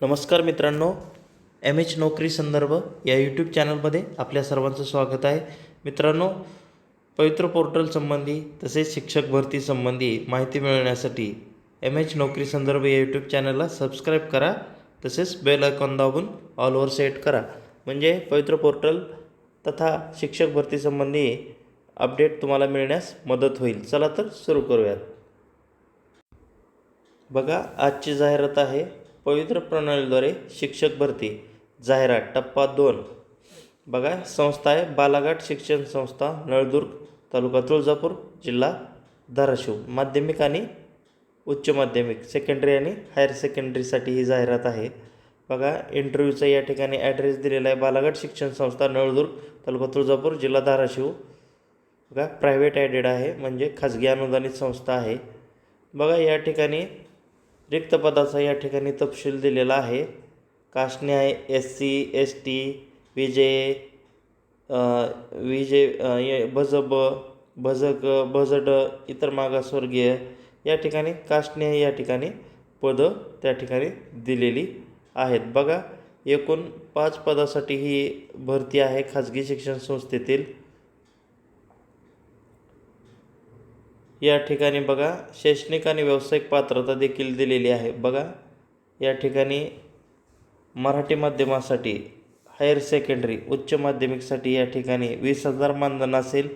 नमस्कार मित्रांनो M H नोकरी संदर्भ या यूट्यूब चॅनलमध्ये आपल्या सर्वांचं स्वागत आहे. मित्रांनो पवित्र पोर्टल संबंधी तसेच शिक्षक भरती संबंधी माहिती मिळवण्यासाठी एम एच नोकरी संदर्भ या यूट्यूब चॅनलला सबस्क्राईब करा. तसेच बेल आयकॉन दाबून ऑलवर सेट करा. म्हणजे पवित्र पोर्टल तथा शिक्षक भरती संबंधी अपडेट तुम्हाला मिळण्यास मदत होईल. चला तर सुरू करूयात. बघा आजची जाहिरात आहे पवित्र प्रणालीद्वारे शिक्षक भरती जाहिरात टप्पा दोन. बघा संस्था आहे बालाघाट शिक्षण संस्था नळदुर्ग तालुका तुळजापूर जिल्हा धाराशिव. माध्यमिक आणि उच्च माध्यमिक सेकंडरी आणि हायर सेकंडरीसाठी ही जाहिरात आहे. बघा इंटरव्ह्यूचा या ठिकाणी ॲड्रेस दिलेला आहे. बालाघाट शिक्षण संस्था नळदुर्ग तालुका तुळजापूर जिल्हा धाराशिव. बघा प्रायव्हेट ॲडेड आहे म्हणजे खाजगी अनुदानित संस्था आहे. बघा या ठिकाणी रिक्त पदाचा या ठिकाणी तपशील दिलेला आहे. कास्टने आहे S C S T VJ विजय भजब भजक भजड इतर मागासवर्गीय या ठिकाणी काष्णे या ठिकाणी पदं त्या ठिकाणी दिलेली आहेत. बघा एकूण पाच पदासाठी ही भरती आहे खाजगी शिक्षण संस्थेतील. या ठिकाणी बघा शैक्षणिक आणि व्यावसायिक पात्रता देखील दिलेली आहे. बघा या ठिकाणी मराठी माध्यमासाठी हायर सेकंडरी उच्च माध्यमिकसाठी या ठिकाणी वीस हजार मानधन असेल.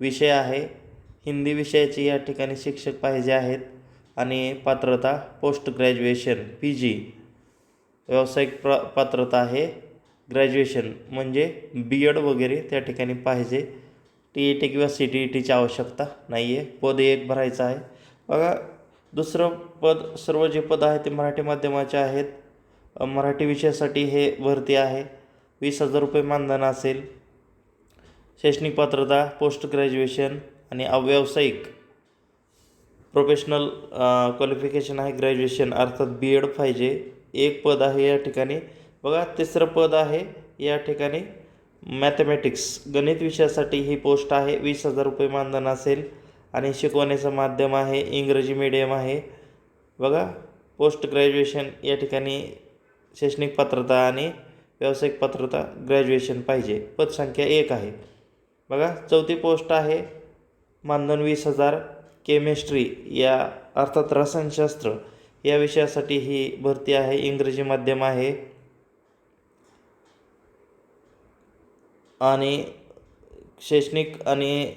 विषय आहे हिंदी विषयाचे या ठिकाणी शिक्षक पाहिजे आहेत. आणि पात्रता पोस्ट ग्रॅज्युएशन पी जी. व्यावसायिक प्र पात्रता आहे. ग्रॅज्युएशन म्हणजे बी एड वगैरे त्या ठिकाणी पाहिजे. टी ई टी किंवा सी टी ई टीची आवश्यकता नाही आहे पद एक भरायचं आहे. बघा दुसरं पद सर्व जे पद आहे ते मराठी माध्यमाचे आहेत. मराठी विषयासाठी हे भरती आहे. वीस हजार रुपये मानधन असेल. शैक्षणिक पात्रता पोस्ट ग्रॅज्युएशन आणि अव्यावसायिक. प्रोफेशनल क्वालिफिकेशन आहे ग्रॅज्युएशन अर्थात बी एड पाहिजे. एक पद आहे या ठिकाणी. बघा तिसरं पद आहे या ठिकाणी. मॅथमॅटिक्स. गणित विषयासाठी ही पोस्ट आहे. वीस हजार रुपये मानधन असेल आणि शिकवण्याचं माध्यम आहे. इंग्रजी मीडियम आहे. बघा पोस्ट ग्रॅज्युएशन या ठिकाणी शैक्षणिक पात्रता आणि व्यावसायिक पात्रता ग्रॅज्युएशन पाहिजे. पदसंख्या एक आहे. बघा चौथी पोस्ट आहे. मानधन वीस हजार. केमिस्ट्री या अर्थात रसायनशास्त्र या विषयासाठी ही भरती आहे. इंग्रजी माध्यम आहे. आणि शैक्षणिक आणि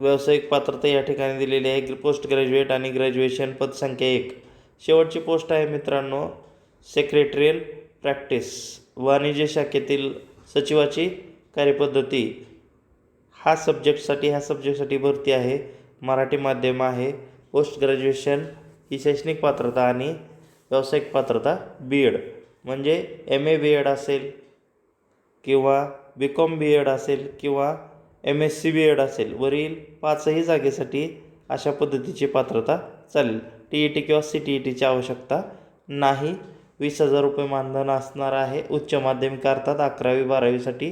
व्यावसायिक पात्रता या ठिकाणी दिलेली आहे. पोस्ट ग्रॅज्युएट आणि ग्रॅज्युएशन पदसंख्या एक. शेवटची पोस्ट आहे मित्रांनो सेक्रेटरियल प्रॅक्टिस वाणिज्य शाखेतील सचिवाची कार्यपद्धती. हा सब्जेक्टसाठी ह्या सब्जेक्टसाठी भरती आहे. मराठी माध्यम आहे. पोस्ट ग्रॅज्युएशन ही शैक्षणिक पात्रता आणि व्यावसायिक पात्रता बी एड म्हणजे एम ए बी एड असेल किंवा बी कॉम बी एड असेल किंवा M S C B Ed असेल वरील पाचही जागेसाठी अशा पद्धतीची पात्रता चालेल. टी ई टी किंवा सी टी ई टीची आवश्यकता नाही. वीस हजार रुपये मानधन असणार आहे. उच्च माध्यमिक अर्थात अकरावी बारावीसाठी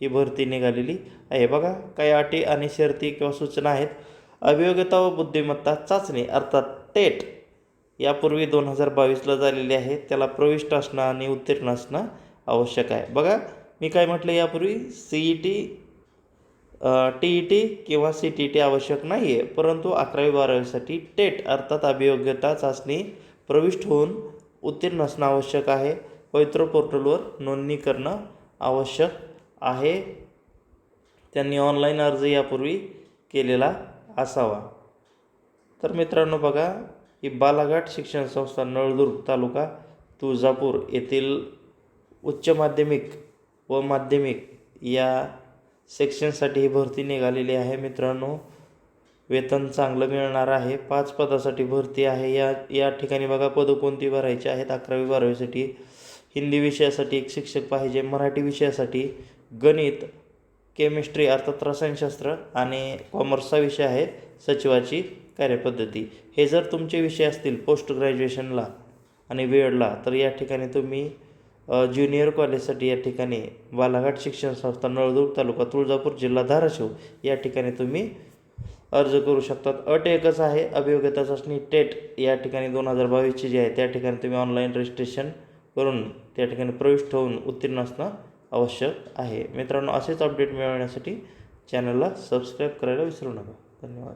ही भरती निघालेली आहे. बघा काही अटी आणि शर्ती किंवा सूचना आहेत. अभियोग्यता व बुद्धिमत्ता चाचणी अर्थात टेट यापूर्वी दोन हजार बावीसला झालेली आहे. त्याला प्रविष्ट असणं आणि उत्तीर्ण असणं आवश्यक आहे. बघा मी काय म्हटलं यापूर्वी? C E T T E T किंवा सी टी टी आवश्यक नाही आहे परंतु अकरावी बारावीसाठी टेट अर्थात अभियोग्यता चाचणी प्रविष्ट होऊन उत्तीर्ण असणं आवश्यक आहे. पवित्र पोर्टलवर नोंदणी करणं आवश्यक आहे. त्यांनी ऑनलाईन अर्ज यापूर्वी केलेला असावा. तर मित्रांनो बघा ही बालाघाट शिक्षण संस्था नळदुर्ग तालुका तुळजापूर येथील उच्च माध्यमिक व माध्यमिक या सेक्शनसाठी ही भरती निघालेली आहे. मित्रांनो वेतन चांगलं मिळणार आहे. पाच पदासाठी भरती आहे. या या ठिकाणी बघा पदं कोणती भरायची आहेत. अकरावी बारावीसाठी हिंदी विषयासाठी एक शिक्षक पाहिजे. मराठी विषयासाठी गणित केमिस्ट्री अर्थात रसायनशास्त्र आणि कॉमर्सचा विषय आहे. सचिवाची कार्यपद्धती. हे जर तुमचे विषय असतील पोस्ट ग्रॅज्युएशनला आणि वेळला तर या ठिकाणी तुम्ही ज्युनियर कॉलेजसाठी या ठिकाणी बालाघाट शिक्षण संस्था नळदुर्ग तालुका तुळजापूर जिल्हा धाराशिव या ठिकाणी तुम्ही अर्ज करू शकतात. अट एकच आहे अभियोग्यता चाचणी टेट या ठिकाणी दोन हजार बावीसची जी आहे त्या ठिकाणी तुम्ही ऑनलाईन रजिस्ट्रेशन करून त्या ठिकाणी प्रविष्ट होऊन उत्तीर्ण असणं आवश्यक आहे. मित्रांनो असेच अपडेट मिळवण्यासाठी चॅनलला सबस्क्राईब करायला विसरू नका. धन्यवाद.